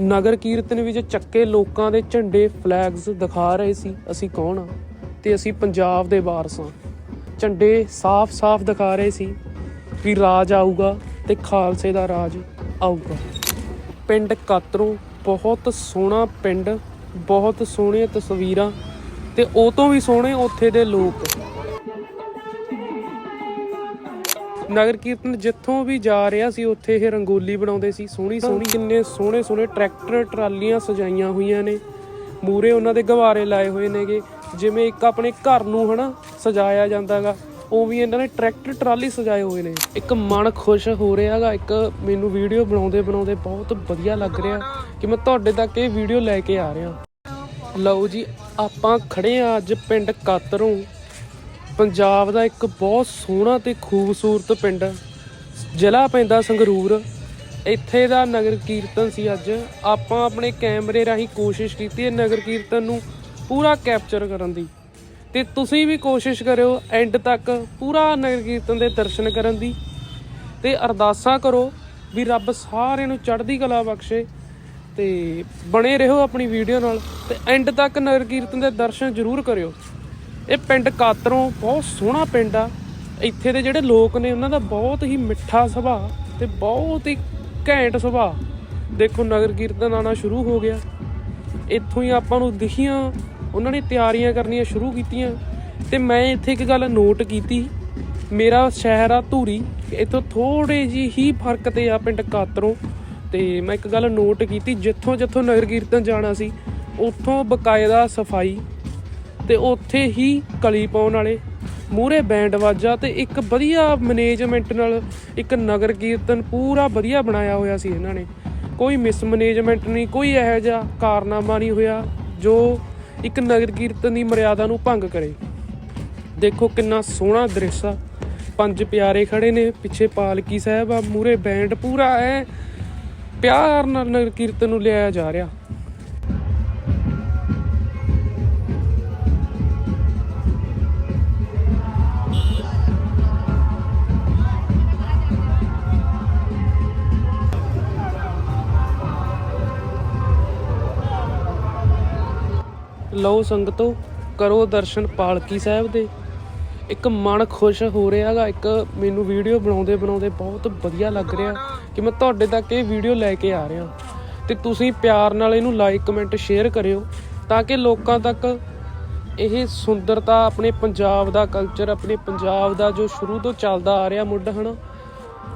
ਨਗਰ ਕੀਰਤਨ ਵਿੱਚ ਚੱਕੇ ਲੋਕਾਂ ਦੇ ਝੰਡੇ ਫਲੈਗਸ ਦਿਖਾ ਰਹੇ ਸੀ। ਅਸੀਂ ਕੌਣ ਆ? ਤੇ ਅਸੀਂ ਪੰਜਾਬ ਦੇ ਵਾਰਸ ਹਾਂ ਝੰਡੇ ਸਾਫ਼-ਸਾਫ਼ ਦਿਖਾ ਰਹੇ ਸੀ ਵੀ ਰਾਜ ਆਊਗਾ ਤੇ ਖਾਲਸੇ ਦਾ ਰਾਜ ਆਊਗਾ। ਪਿੰਡ ਕਾਤਰੋਂ ਬਹੁਤ ਸੋਹਣਾ ਪਿੰਡ, ਬਹੁਤ ਸੋਹਣੀਆਂ ਤਸਵੀਰਾਂ ਤੇ ਉਹ ਤੋਂ ਵੀ ਸੋਹਣੇ ਉੱਥੇ ਦੇ ਲੋਕ ਨਗਰ ਕੀਰਤਨ ਜਿੱਥੋਂ ਵੀ ਜਾ ਰਿਹਾ ਸੀ ਉੱਥੇ ਇਹ ਰੰਗੋਲੀ ਬਣਾਉਂਦੇ ਸੀ। ਸੋਹਣੀ ਸੋਹਣੀ ਕਿੰਨੇ ਸੋਹਣੇ ਸੋਹਣੇ ਟਰੈਕਟਰ ਟਰਾਲੀਆਂ ਸਜਾਈਆਂ ਹੋਈਆਂ ਨੇ। ਮੂਰੇ ਉਹਨਾਂ ਦੇ ਗਵਾਰੇ ਲਾਏ ਹੋਏ ਨੇਗੇ। ਜਿਵੇਂ ਇੱਕ ਆਪਣੇ ਘਰ ਨੂੰ ਹਨਾ ਸਜਾਇਆ ਜਾਂਦਾਗਾ ਉਹ ਵੀ ਇਹਨਾਂ ਨੇ ਟਰੈਕਟਰ ਟਰਾਲੀ ਸਜਾਏ ਹੋਏ ਨੇ। ਇੱਕ ਮਨ ਖੁਸ਼ ਹੋ ਰਿਹਾਗਾ ਇੱਕ ਮੈਨੂੰ ਵੀਡੀਓ ਬਣਾਉਂਦੇ ਬਣਾਉਂਦੇ ਬਹੁਤ ਵਧੀਆ ਲੱਗ ਰਿਹਾ ਕਿ ਮੈਂ ਤੁਹਾਡੇ ਤੱਕ ਇਹ ਵੀਡੀਓ ਲੈ ਕੇ ਆ ਰਿਹਾ। ਲਓ ਜੀ ਆਪਾਂ ਖੜੇ ਆ ਅੱਜ ਪਿੰਡ ਕਾਤਰੋਂ। ਪੰਜਾਬ ਦਾ ਇੱਕ ਬਹੁਤ ਸੋਹਣਾ ਤੇ ਖੂਬਸੂਰਤ ਪਿੰਡ ਜ਼ਿਲ੍ਹਾ ਪੈਂਦਾ ਸੰਗਰੂਰ। ਇੱਥੇ ਦਾ ਨਗਰ ਕੀਰਤਨ ਸੀ ਅੱਜ। ਆਪਾਂ ਆਪਣੇ ਕੈਮਰੇ ਰਾਹੀਂ ਕੋਸ਼ਿਸ਼ ਕੀਤੀ ਹੈ ਨਗਰ ਕੀਰਤਨ ਨੂੰ ਪੂਰਾ ਕੈਪਚਰ ਕਰਨ ਦੀ। ਤੇ ਤੁਸੀਂ ਵੀ ਕੋਸ਼ਿਸ਼ ਕਰਿਓ ਐਂਡ ਤੱਕ ਪੂਰਾ ਨਗਰ ਕੀਰਤਨ ਦੇ ਦਰਸ਼ਨ ਕਰਨ ਦੀ। ਤੇ ਅਰਦਾਸਾਂ ਕਰੋ ਵੀ ਰੱਬ ਸਾਰਿਆਂ ਨੂੰ ਚੜ੍ਹਦੀ ਕਲਾ ਬਖਸ਼ੇ ਤੇ ਬਣੇ ਰਹੋ ਆਪਣੀ ਵੀਡੀਓ ਨਾਲ। ਤੇ ਐਂਡ ਤੱਕ ਨਗਰ ਕੀਰਤਨ ਦੇ ਦਰਸ਼ਨ ਜ਼ਰੂਰ ਕਰਿਓ। ਇਹ ਪਿੰਡ ਕਾਤਰੋਂ ਬਹੁਤ ਸੋਹਣਾ ਪਿੰਡ ਆ। ਇੱਥੇ ਦੇ ਜਿਹੜੇ ਲੋਕ ਨੇ, ਉਹਨਾਂ ਦਾ ਬਹੁਤ ਹੀ ਮਿੱਠਾ ਸੁਭਾਅ ਤੇ ਬਹੁਤ ਹੀ ਘੈਂਟ ਸੁਭਾਅ। ਦੇਖੋ, ਨਗਰ ਕੀਰਤਨ ਆਣਾ ਸ਼ੁਰੂ ਹੋ ਗਿਆ। ਇੱਥੋਂ ਹੀ ਆਪਾਂ ਨੂੰ ਦਿਖੀਆਂ, ਉਹਨਾਂ ਨੇ ਤਿਆਰੀਆਂ ਕਰਨੀਆਂ ਸ਼ੁਰੂ ਕੀਤੀਆਂ। ਤੇ ਮੈਂ ਇੱਥੇ ਇੱਕ ਗੱਲ ਨੋਟ ਕੀਤੀ। ਮੇਰਾ ਸ਼ਹਿਰ ਆ ਧੂਰੀ, ਇੱਥੋਂ ਥੋੜੇ ਜੀ ਹੀ ਫ਼ਰਕ ਤੇ ਆ ਪਿੰਡ ਕਾਤਰੋਂ। ਤੇ ਮੈਂ ਇੱਕ ਗੱਲ ਨੋਟ ਕੀਤੀ ਜਿੱਥੋਂ ਜਿੱਥੋਂ ਨਗਰ ਕੀਰਤਨ ਜਾਣਾ ਸੀ, ਉੱਥੋਂ ਬਕਾਇਦਾ ਸਫ਼ਾਈ ਤੇ ਉੱਥੇ ਹੀ ਕਲੀ ਪਾਉਣ ਵਾਲੇ ਮੂਰੇ ਬੈਂਡ ਵਾਜਾ ਤੇ ਇੱਕ ਵਧੀਆ ਮੈਨੇਜਮੈਂਟ ਨਾਲ ਇੱਕ ਨਗਰ ਕੀਰਤਨ ਪੂਰਾ ਵਧੀਆ ਬਣਾਇਆ ਹੋਇਆ ਸੀ ਇਹਨਾਂ ਨੇ। ਕੋਈ ਮਿਸਮੈਨੇਜਮੈਂਟ ਨਹੀਂ, ਕੋਈ ਇਹੋ ਜਿਹਾ ਕਾਰਨਾਮਾ ਨਹੀਂ ਹੋਇਆ ਜੋ ਇੱਕ ਨਗਰ ਕੀਰਤਨ ਦੀ ਮਰਿਆਦਾ ਨੂੰ ਭੰਗ ਕਰੇ। ਦੇਖੋ ਕਿੰਨਾ ਸੋਹਣਾ ਦ੍ਰਿਸ਼ ਆ। ਪੰਜ ਪਿਆਰੇ ਖੜੇ ਨੇ, ਪਿੱਛੇ ਪਾਲਕੀ ਸਾਹਿਬ ਆ ਮੂਰੇ ਬੈਂਡ ਪੂਰਾ ਐ ਪਿਆਰ ਨਾਲ ਨਗਰ ਕੀਰਤਨ ਨੂੰ ਲਿਆਇਆ ਜਾ ਰਿਹਾ। ਲਓ ਸੰਗਤੋ, ਕਰੋ ਦਰਸ਼ਨ ਪਾਲਕੀ ਸਾਹਿਬ ਦੇ। ਇੱਕ ਮਨ ਖੁਸ਼ ਹੋ ਰਿਹਾਗਾ ਇੱਕ ਮੈਨੂੰ ਵੀਡੀਓ ਬਣਾਉਂਦੇ ਬਣਾਉਂਦੇ ਬਹੁਤ ਵਧੀਆ ਲੱਗ ਰਿਹਾ ਕਿ ਮੈਂ ਤੁਹਾਡੇ ਤੱਕ ਇਹ ਵੀਡੀਓ ਲੈ ਕੇ ਆ ਰਿਹਾ। ਤੇ ਤੁਸੀਂ ਪਿਆਰ ਨਾਲ ਇਹਨੂੰ ਲਾਈਕ ਕਮੈਂਟ ਸ਼ੇਅਰ ਕਰਿਓ ਤਾਂ ਕਿ ਲੋਕਾਂ ਤੱਕ ਇਹ ਸੁੰਦਰਤਾ ਆਪਣੇ ਪੰਜਾਬ ਦਾ ਕਲਚਰ ਆਪਣੇ ਪੰਜਾਬ ਦਾ ਜੋ ਸ਼ੁਰੂ ਤੋਂ ਚੱਲਦਾ ਆ ਰਿਹਾ ਮੁੱਢ, ਹਨਾ,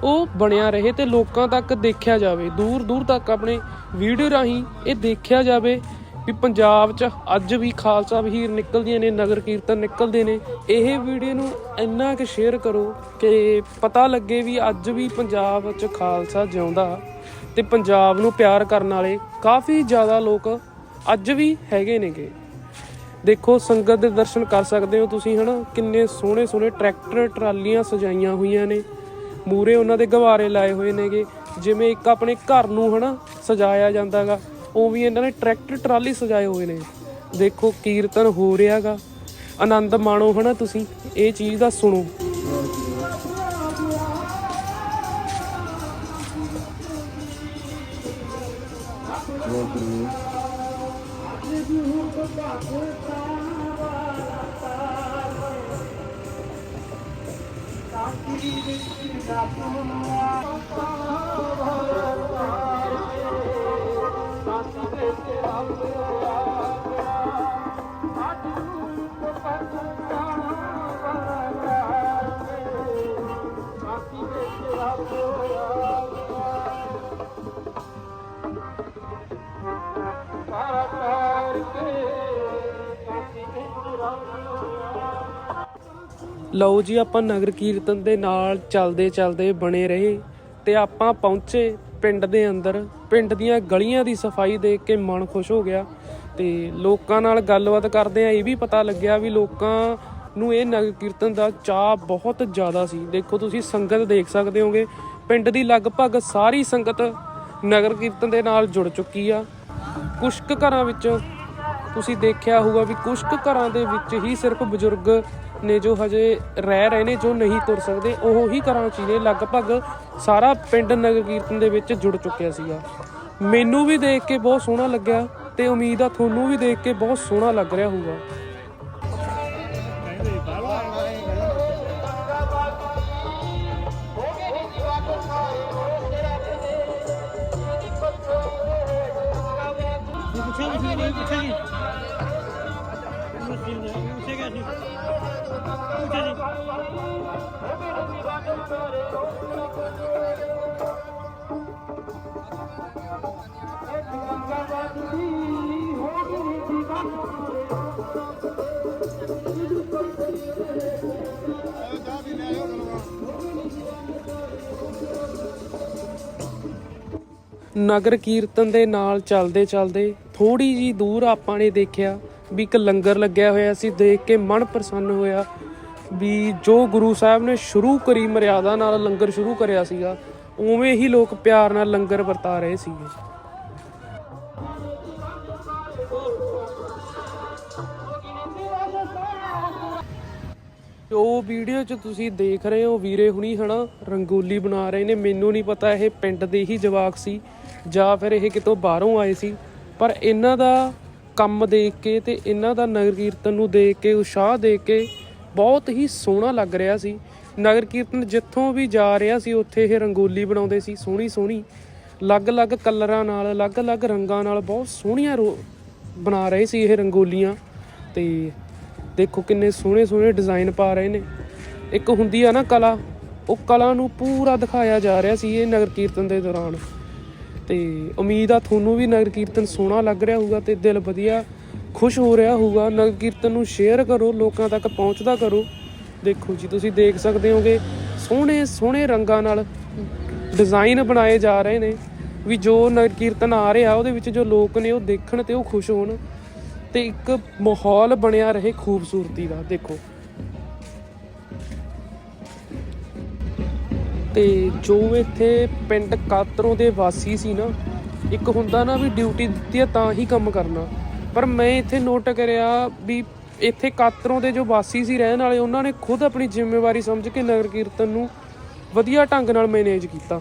ਉਹ ਬਣਿਆ ਰਹੇ ਤੇ ਲੋਕਾਂ ਤੱਕ ਦੇਖਿਆ ਜਾਵੇ। ਦੂਰ ਦੂਰ ਤੱਕ ਆਪਣੇ ਵੀਡੀਓ ਰਾਹੀਂ ਇਹ ਦੇਖਿਆ ਜਾਵੇ ਵੀ ਪੰਜਾਬ 'ਚ ਅੱਜ ਵੀ ਖਾਲਸਾ ਵਹੀਰ ਨਿਕਲਦੀਆਂ ਨੇ, ਨਗਰ ਕੀਰਤਨ ਨਿਕਲਦੇ ਨੇ। ਇਹ ਵੀਡੀਓ ਨੂੰ ਇੰਨਾ ਕਿ ਸ਼ੇਅਰ ਕਰੋ ਕਿ ਪਤਾ ਲੱਗੇ ਵੀ ਅੱਜ ਵੀ ਪੰਜਾਬ 'ਚ ਖਾਲਸਾ ਜਿਉਂਦਾ ਤੇ ਪੰਜਾਬ ਨੂੰ ਪਿਆਰ ਕਰਨ ਵਾਲੇ ਕਾਫੀ ਜ਼ਿਆਦਾ ਲੋਕ ਅੱਜ ਵੀ ਹੈਗੇ ਨੇਗੇ। ਦੇਖੋ, ਸੰਗਤ ਦੇ ਦਰਸ਼ਨ ਕਰ ਸਕਦੇ ਹੋ ਤੁਸੀਂ, ਹਨਾ? ਕਿੰਨੇ ਸੋਹਣੇ ਸੋਹਣੇ ਟਰੈਕਟਰ, ਟਰਾਲੀਆਂ ਸਜਾਈਆਂ ਹੋਈਆਂ ਨੇ। ਮੂਰੇ ਉਹਨਾਂ ਦੇ ਗਵਾਰੇ ਲਾਏ ਹੋਏ ਨੇਗੇ। ਜਿਵੇਂ ਇੱਕ ਆਪਣੇ ਘਰ ਨੂੰ, ਹਨਾ, ਸਜਾਇਆ ਜਾਂਦਾਗਾ। ਉਵੇਂ ਇਹਨਾਂ ਨੇ ਟਰੈਕਟਰ, ਟਰਾਲੀ ਸਜਾਏ ਹੋਏ ਨੇ। ਦੇਖੋ ਕੀਰਤਨ ਹੋ ਰਿਹਾਗਾ। ਆਨੰਦ ਮਾਣੋ ਹਨਾ ਤੁਸੀਂ, ਇਹ ਚੀਜ਼ ਦਾ ਸੁਣੋ। ਲਓ ਜੀ, ਆਪਾਂ ਨਗਰ ਕੀਰਤਨ ਦੇ ਨਾਲ ਚੱਲਦੇ ਚੱਲਦੇ ਬਣੇ ਰਹੇ ਤੇ ਆਪਾਂ ਪਹੁੰਚੇ ਪਿੰਡ ਦੇ ਅੰਦਰ। ਪਿੰਡ ਦੀਆਂ ਗਲੀਆਂ ਦੀ ਸਫ਼ਾਈ ਦੇਖ ਕੇ ਮਨ ਖੁਸ਼ ਹੋ ਗਿਆ ਤੇ ਲੋਕਾਂ ਨਾਲ ਗੱਲਬਾਤ ਕਰਦੇ ਆ, ਇਹ ਵੀ ਪਤਾ ਲੱਗਿਆ ਵੀ ਲੋਕਾਂ ਨੂੰ ਇਹ ਨਗਰ ਕੀਰਤਨ ਦਾ ਚਾਹ ਬਹੁਤ ਜ਼ਿਆਦਾ ਸੀ। ਦੇਖੋ ਤੁਸੀਂ ਸੰਗਤ ਦੇਖ ਸਕਦੇ ਹੋਗੇ, ਪਿੰਡ ਦੀ ਲਗਭਗ ਸਾਰੀ ਸੰਗਤ ਨਗਰ ਕੀਰਤਨ ਦੇ ਨਾਲ ਜੁੜ ਚੁੱਕੀ ਆ। ਕੁਸ਼ਕ ਘਰਾਂ ਵਿੱਚ ਤੁਸੀਂ ਦੇਖਿਆ ਹੋਊਗਾ ਵੀ ਕੁਸ਼ਕ ਘਰਾਂ ਦੇ ਵਿੱਚ ਹੀ ਸਿਰਫ ਬਜ਼ੁਰਗ ਨੇ ਜੋ ਹਜੇ ਰਹਿ ਰਹੇ ਨੇ, ਜੋ ਨਹੀਂ ਤੁਰ ਸਕਦੇ, ਉਹ ਹੀ ਘਰਾਂ 'ਚ ਨੇ। ਲਗਭਗ ਸਾਰਾ ਪਿੰਡ ਨਗਰ ਕੀਰਤਨ ਦੇ ਵਿੱਚ ਜੁੜ ਚੁੱਕਿਆ ਸੀਗਾ। ਮੈਨੂੰ ਵੀ ਦੇਖ ਕੇ ਬਹੁਤ ਸੋਹਣਾ ਲੱਗਿਆ ਤੇ ਉਮੀਦ ਆ ਤੁਹਾਨੂੰ ਵੀ ਦੇਖ ਕੇ ਬਹੁਤ ਸੋਹਣਾ ਲੱਗ ਰਿਹਾ ਹੋਊਗਾ। ਨਗਰ ਕੀਰਤਨ ਦੇ ਨਾਲ ਚੱਲਦੇ ਚੱਲਦੇ ਥੋੜੀ ਜੀ ਦੂਰ ਆਪਾਂ ਨੇ ਦੇਖਿਆ ਵੀ ਇੱਕ ਲੰਗਰ ਲੱਗਿਆ ਹੋਇਆ ਸੀ, ਦੇਖ ਕੇ ਮਨ ਪ੍ਰਸੰਨ ਹੋਇਆ। ਵੀ ਜੋ ਗੁਰੂ ਸਾਹਿਬ ਨੇ ਸ਼ੁਰੂ ਕਰੀ ਮਰਿਆਦਾ ਨਾਲ ਲੰਗਰ ਸ਼ੁਰੂ ਕਰਿਆ ਸੀਗਾ, ਉਵੇਂ ਹੀ ਲੋਕ ਪਿਆਰ ਨਾਲ ਲੰਗਰ ਵਰਤਾ ਰਹੇ ਸੀਗੇ। ਤੇ ਉਹ ਵੀਡੀਓ 'ਚ ਤੁਸੀਂ ਦੇਖ ਰਹੇ ਹੋ ਵੀਰੇ ਹੁਣੀ ਹਨਾ, ਰੰਗੋਲੀ ਬਣਾ ਰਹੇ ਨੇ। ਮੈਨੂੰ ਨਹੀਂ ਪਤਾ ਇਹ ਪਿੰਡ ਦੇ ਹੀ ਜਵਾਕ ਸੀ ਜਾਂ ਫਿਰ ਇਹ ਕਿਤੋਂ ਬਾਹਰੋਂ ਆਏ ਸੀ। ਪਰ ਇਹਨਾਂ ਦਾ ਕੰਮ ਦੇਖ ਕੇ ਤੇ ਇਹਨਾਂ ਦਾ ਨਗਰ ਕੀਰਤਨ ਨੂੰ ਦੇਖ ਕੇ, ਉਤਸ਼ਾਹ ਦੇਖ ਕੇ ਬਹੁਤ ਹੀ ਸੋਹਣਾ ਲੱਗ ਰਿਹਾ ਸੀ। ਨਗਰ ਕੀਰਤਨ ਜਿੱਥੋਂ ਵੀ ਜਾ ਰਿਹਾ ਸੀ, ਉੱਥੇ ਇਹ ਰੰਗੋਲੀ ਬਣਾਉਂਦੇ ਸੀ, ਸੋਹਣੀ ਸੋਹਣੀ ਅਲੱਗ-ਅਲੱਗ ਕਲਰਾਂ ਨਾਲ ਅਲੱਗ-ਅਲੱਗ ਰੰਗਾਂ ਨਾਲ ਬਹੁਤ ਸੋਹਣੀਆਂ ਰੋ- ਬਣਾ ਰਹੇ ਸੀ ਇਹ ਰੰਗੋਲੀਆਂ। ਤੇ ਦੇਖੋ ਕਿੰਨੇ ਸੋਹਣੇ ਸੋਹਣੇ ਡਿਜ਼ਾਈਨ ਪਾ ਰਹੇ ਨੇ। ਇੱਕ ਹੁੰਦੀ ਆ ਨਾ ਕਲਾ, ਉਹ ਕਲਾ ਨੂੰ ਪੂਰਾ ਦਿਖਾਇਆ ਜਾ ਰਿਹਾ ਸੀ ਇਹ ਨਗਰ ਕੀਰਤਨ ਦੇ ਦੌਰਾਨ। ਤੇ ਉਮੀਦ ਆ ਤੁਹਾਨੂੰ ਵੀ ਨਗਰ ਕੀਰਤਨ ਸੋਹਣਾ ਲੱਗ ਰਿਹਾ ਹੋਊਗਾ ਤੇ ਦਿਲ ਵਧੀਆ ਖੁਸ਼ ਹੋ ਰਿਹਾ ਹੋਊਗਾ ਨਗਰ ਕੀਰਤਨ ਨੂੰ ਸ਼ੇਅਰ ਕਰੋ, ਲੋਕਾਂ ਤੱਕ ਪਹੁੰਚਦਾ ਕਰੋ। ਦੇਖੋ ਜੀ, ਤੁਸੀਂ ਦੇਖ ਸਕਦੇ ਹੋਗੇ, ਸੋਹਣੇ ਸੋਹਣੇ ਰੰਗਾਂ ਨਾਲ ਡਿਜ਼ਾਈਨ ਬਣਾਏ ਜਾ ਰਹੇ ਨੇ। ਵੀ ਜੋ ਨਗਰ ਕੀਰਤਨ ਆ ਰਿਹਾ, ਉਹਦੇ ਵਿੱਚ ਜੋ ਲੋਕ ਨੇ, ਉਹ ਦੇਖਣ ਤੇ ਉਹ ਖੁਸ਼ ਹੋਣ ਤੇ ਇੱਕ ਮਾਹੌਲ ਬਣਿਆ ਰਹੇ ਖੂਬਸੂਰਤੀ ਦਾ, ਦੇਖੋ। ਤੇ ਜੋ ਇੱਥੇ ਪਿੰਡ ਕਾਤਰੋਂ ਦੇ ਵਾਸੀ ਸੀ ਨਾ, ਇੱਕ ਹੁੰਦਾ ਨਾ ਵੀ ਡਿਊਟੀ ਦਿੱਤੀ ਆ ਤਾਂ ਹੀ ਕੰਮ ਕਰਨਾ। ਪਰ ਮੈਂ ਇੱਥੇ ਨੋਟ ਕਰਿਆ ਵੀ ਇੱਥੇ ਕਾਤਰੋਂ ਦੇ ਜੋ ਵਾਸੀ ਸੀ, ਰਹਿਣ ਵਾਲੇ, ਉਹਨਾਂ ਨੇ ਖੁਦ ਆਪਣੀ ਜ਼ਿੰਮੇਵਾਰੀ ਸਮਝ ਕੇ ਨਗਰ ਕੀਰਤਨ ਨੂੰ ਵਧੀਆ ਢੰਗ ਨਾਲ ਮੈਨੇਜ ਕੀਤਾ।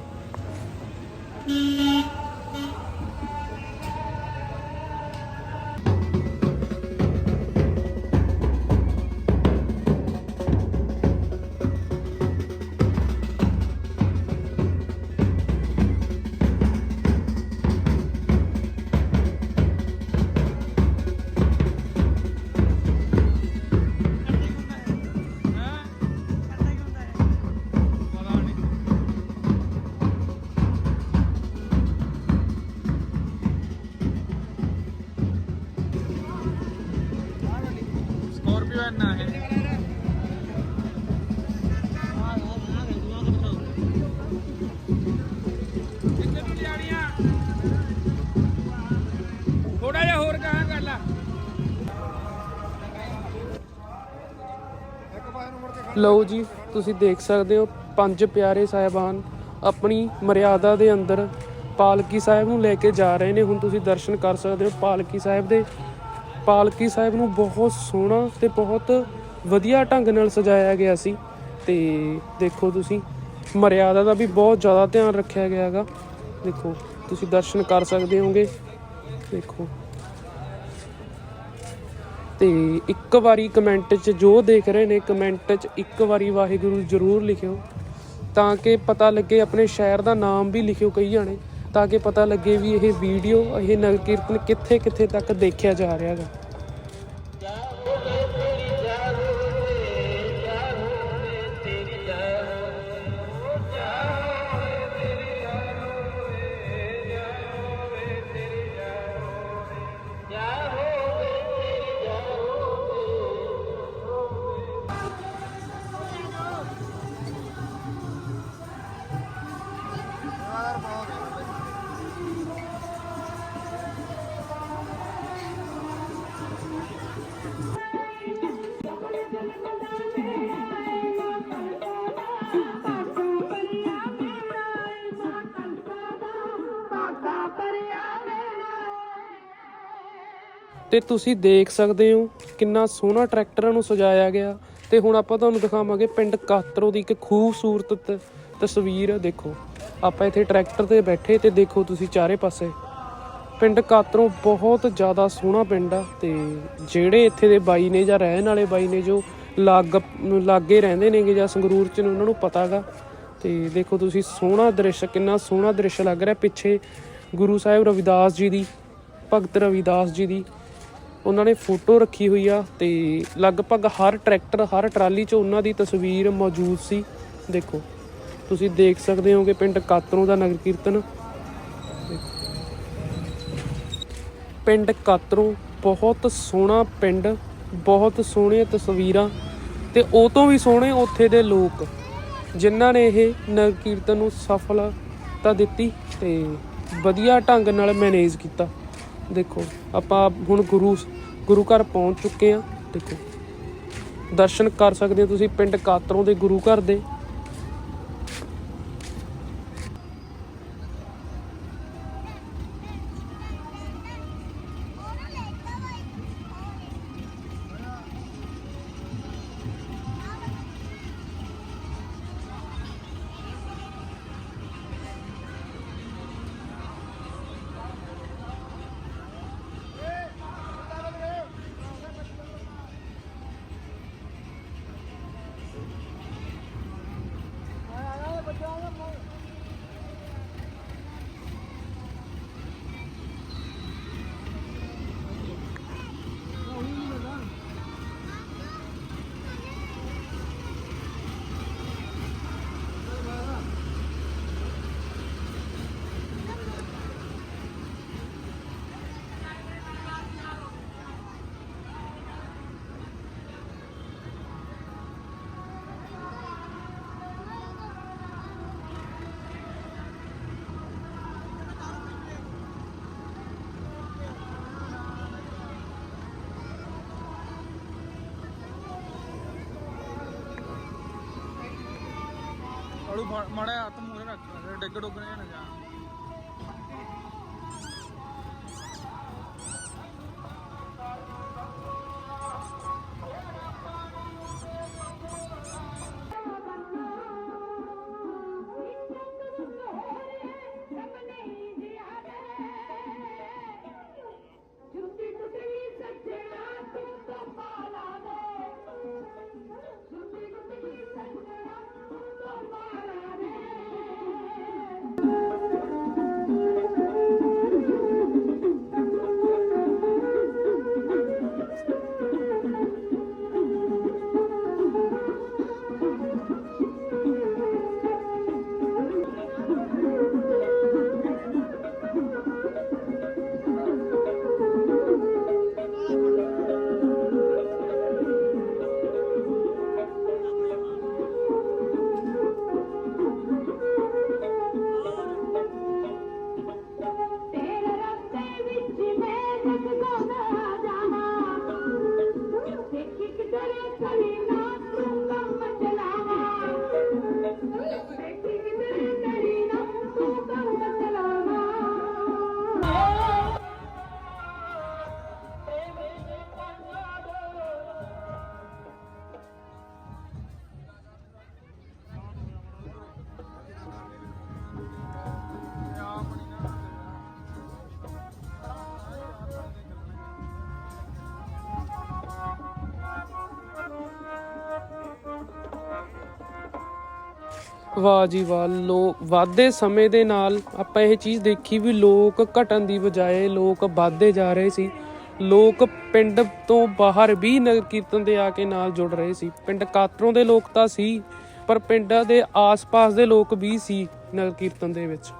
ਲਓ ਜੀ, ਤੁਸੀਂ ਦੇਖ ਸਕਦੇ ਹੋ, ਪੰਜ ਪਿਆਰੇ ਸਾਹਿਬਾਨ ਆਪਣੀ ਮਰਿਆਦਾ ਦੇ ਅੰਦਰ ਪਾਲਕੀ ਸਾਹਿਬ ਨੂੰ ਲੈ ਕੇ ਜਾ ਰਹੇ ਨੇ। ਹੁਣ ਤੁਸੀਂ ਦਰਸ਼ਨ ਕਰ ਸਕਦੇ ਹੋ ਪਾਲਕੀ ਸਾਹਿਬ ਦੇ। ਪਾਲਕੀ ਸਾਹਿਬ ਨੂੰ ਬਹੁਤ ਸੋਹਣਾ ਤੇ ਬਹੁਤ ਵਧੀਆ ਢੰਗ ਨਾਲ ਸਜਾਇਆ ਗਿਆ ਸੀ। ਤੇ ਦੇਖੋ ਤੁਸੀਂ, ਮਰਿਆਦਾ ਦਾ ਵੀ ਬਹੁਤ ਜ਼ਿਆਦਾ ਧਿਆਨ ਰੱਖਿਆ ਗਿਆ ਹੈਗਾ। ਦੇਖੋ, ਤੁਸੀਂ ਦਰਸ਼ਨ ਕਰ ਸਕਦੇ ਹੋਗੇ। ਦੇਖੋ। ਤੇ ਇੱਕ ਵਾਰੀ ਕਮੈਂਟ 'ਚ ਜੋ ਦੇਖ ਰਹੇ ਨੇ ਕਮੈਂਟ 'ਚ ਇੱਕ ਵਾਰੀ ਵਾਹਿਗੁਰੂ ਜ਼ਰੂਰ ਲਿਖਿਓ, ਤਾਂ ਕਿ ਪਤਾ ਲੱਗੇ ਆਪਣੇ ਸ਼ਹਿਰ ਦਾ ਨਾਮ ਵੀ ਲਿਖਿਓ ਕਈ ਜਾਣੇ, ਤਾਂ ਕਿ ਪਤਾ ਲੱਗੇ ਵੀ ਇਹ ਵੀਡੀਓ ਇਹ ਨਗਰ ਕੀਰਤਨ ਕਿੱਥੇ ਕਿੱਥੇ ਤੱਕ ਦੇਖਿਆ ਜਾ ਰਿਹਾ ਹੈਗਾ। ਤੇ ਤੁਸੀਂ ਦੇਖ ਸਕਦੇ ਹੋ ਕਿੰਨਾ ਸੋਹਣਾ ਟਰੈਕਟਰਾਂ ਨੂੰ ਸਜਾਇਆ ਗਿਆ। ਤੇ ਹੁਣ ਆਪਾਂ ਤੁਹਾਨੂੰ ਦਿਖਾਵਾਂਗੇ ਪਿੰਡ ਕਾਤਰੋ ਦੀ ਇੱਕ ਖੂਬਸੂਰਤ ਤ- ਤਸਵੀਰ, ਦੇਖੋ। ਆਪਾਂ ਇੱਥੇ ਟਰੈਕਟਰ ਤੇ ਬੈਠੇ ਤੇ ਦੇਖੋ ਤੁਸੀਂ ਚਾਰੇ ਪਾਸੇ। ਪਿੰਡ ਕਾਤਰੋਂ ਬਹੁਤ ਜ਼ਿਆਦਾ ਸੋਹਣਾ ਪਿੰਡ ਆ ਤੇ ਜਿਹੜੇ ਇੱਥੇ ਦੇ ਬਾਈ ਨੇ ਜਾਂ ਰਹਿਣ ਵਾਲੇ ਬਾਈ ਨੇ ਜੋ ਲਾਗ, ਲਾਗੇ ਰਹਿੰਦੇ ਨੇਗੇ ਜਾਂ ਸੰਗਰੂਰ ਚ ਨੇ, ਉਹਨਾਂ ਨੂੰ ਪਤਾਗਾ ਤੇ ਦੇਖੋ ਤੁਸੀਂ ਸੋਹਣਾ ਦ੍ਰਿਸ਼, ਕਿੰਨਾ ਸੋਹਣਾ ਦ੍ਰਿਸ਼ ਲੱਗ ਰਿਹਾ ਪਿੱਛੇ ਗੁਰੂ ਸਾਹਿਬ ਰਵਿਦਾਸ ਜੀ ਦੀ, ਭਗਤ ਰਵਿਦਾਸ ਜੀ ਦੀ। ਉਹਨਾਂ ਨੇ ਫੋਟੋ ਰੱਖੀ ਹੋਈ ਆ ਤੇ ਲਗਭਗ ਹਰ ਟਰੈਕਟਰ, ਹਰ ਟਰਾਲੀ 'ਚ ਉਹਨਾਂ ਦੀ ਤਸਵੀਰ ਮੌਜੂਦ ਸੀ। ਦੇਖੋ, ਤੁਸੀਂ ਦੇਖ ਸਕਦੇ ਹੋ ਕਿ ਪਿੰਡ ਕਾਤਰੋਂ ਦਾ ਨਗਰ ਕੀਰਤਨ। ਪਿੰਡ ਕਾਤਰੋਂ ਬਹੁਤ ਸੋਹਣਾ ਪਿੰਡ, ਬਹੁਤ ਸੋਹਣੀਆਂ ਤਸਵੀਰਾਂ ਤੇ ਉਹ ਤੋਂ ਵੀ ਸੋਹਣੇ ਉੱਥੇ ਦੇ ਲੋਕ, ਜਿਨ੍ਹਾਂ ਨੇ ਇਹ ਨਗਰ ਕੀਰਤਨ ਨੂੰ ਸਫਲਤਾ ਦਿੱਤੀ ਤੇ ਵਧੀਆ ਢੰਗ ਨਾਲ ਮੈਨੇਜ ਕੀਤਾ। ਦੇਖੋ, ਆਪਾਂ ਹੁਣ ਗੁਰੂ ਗੁਰੂ ਘਰ ਪਹੁੰਚ ਚੁੱਕੇ ਆ ਦੇਖੋ, ਦਰਸ਼ਨ ਕਰ ਸਕਦੇ ਹੋ ਤੁਸੀਂ ਪਿੰਡ ਕਾਤਰੋਂ ਦੇ ਗੁਰੂ ਘਰ ਦੇ। ਮਾੜਾ ਹੱਥ ਮੂਰੇ ਰੱਖ ਡਿੱਗ ਡੁੱਗ ਵਾਹ ਜੀ ਵਾਹ ਲੋਕ ਵਾਧੇ ਸਮੇਂ ਦੇ ਨਾਲ ਆਪਾਂ ਇਹ ਚੀਜ਼ ਦੇਖੀ ਵੀ ਲੋਕ ਘਟਣ ਦੀ ਬਜਾਏ ਲੋਕ ਵੱਧਦੇ ਜਾ ਰਹੇ ਸੀ। ਲੋਕ ਪਿੰਡ ਤੋਂ ਬਾਹਰ ਵੀ ਨਗਰ ਕੀਰਤਨ ਦੇ ਆ ਕੇ ਨਾਲ ਜੁੜ ਰਹੇ ਸੀ। ਪਿੰਡ ਕਾਤਰੋਂ ਦੇ ਲੋਕ ਤਾਂ ਸੀ, ਪਰ ਪਿੰਡਾਂ ਦੇ ਆਸ-ਪਾਸ ਦੇ ਲੋਕ ਵੀ ਸੀ ਨਗਰ ਕੀਰਤਨ ਦੇ ਵਿੱਚ।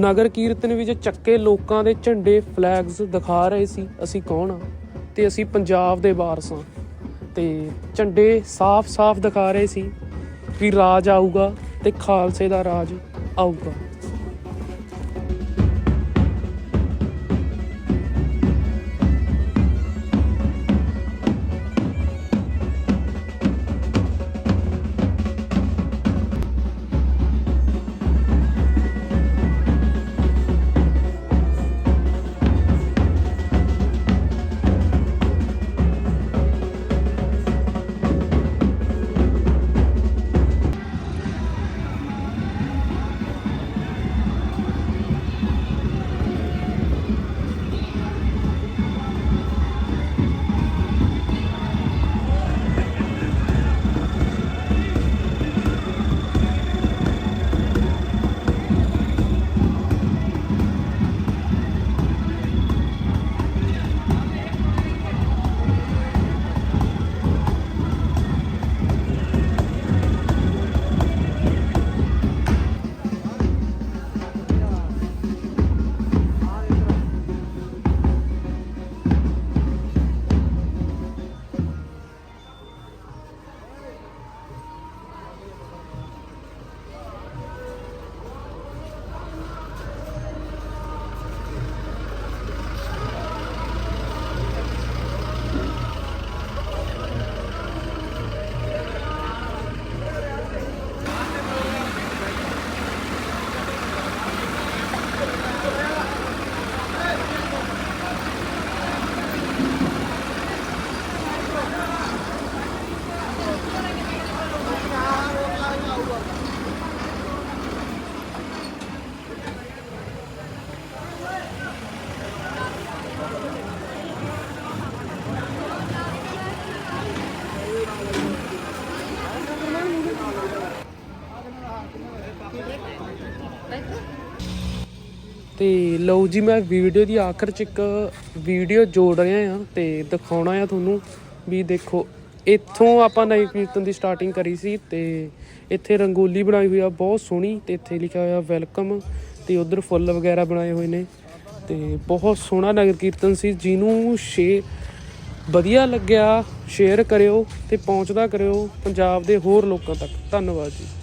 ਨਗਰ ਕੀਰਤਨ ਵਿੱਚ ਚੱਕੇ ਲੋਕਾਂ ਦੇ ਝੰਡੇ ਫਲੈਗਸ ਦਿਖਾ ਰਹੇ ਸੀ। ਅਸੀਂ ਕੌਣ ਆ? ਤੇ ਅਸੀਂ ਪੰਜਾਬ ਦੇ ਵਾਰਸ ਹਾਂ ਤੇ ਝੰਡੇ ਸਾਫ਼-ਸਾਫ਼ ਦਿਖਾ ਰਹੇ ਸੀ ਵੀ ਰਾਜ ਆਊਗਾ ਤੇ ਖਾਲਸੇ ਦਾ ਰਾਜ ਆਊਗਾ। ਤੇ ਲਓ ਜੀ, ਮੈਂ ਵੀਡੀਓ ਦੀ ਆਖਰ ਚ ਇੱਕ ਵੀਡੀਓ ਜੋੜ ਰਿਹਾ ਆ ਤੇ ਦਿਖਾਉਣਾ ਆ ਤੁਹਾਨੂੰ ਵੀ ਦੇਖੋ, ਇੱਥੋਂ ਆਪਾਂ ਨਗਰ ਕੀਰਤਨ ਦੀ ਸਟਾਰਟਿੰਗ ਕਰੀ ਸੀ ਤੇ ਇੱਥੇ ਰੰਗੋਲੀ ਬਣਾਈ ਹੋਈ ਆ, ਬਹੁਤ ਸੋਹਣੀ ਤੇ ਇੱਥੇ ਲਿਖਿਆ ਹੋਇਆ ਵੈਲਕਮ ਤੇ ਉਧਰ ਫੁੱਲ ਵਗੈਰਾ ਬਣਾਏ ਹੋਏ ਨੇ ਤੇ ਬਹੁਤ ਸੋਹਣਾ ਨਗਰ ਕੀਰਤਨ ਸੀ, ਜਿਹਨੂੰ ਸ਼ੇ ਵਧੀਆ ਲੱਗਿਆ ਸ਼ੇਅਰ ਕਰਿਓ ਤੇ ਪਹੁੰਚਦਾ ਕਰਿਓ ਪੰਜਾਬ ਦੇ ਹੋਰ ਲੋਕਾਂ ਤੱਕ। ਧੰਨਵਾਦ ਜੀ।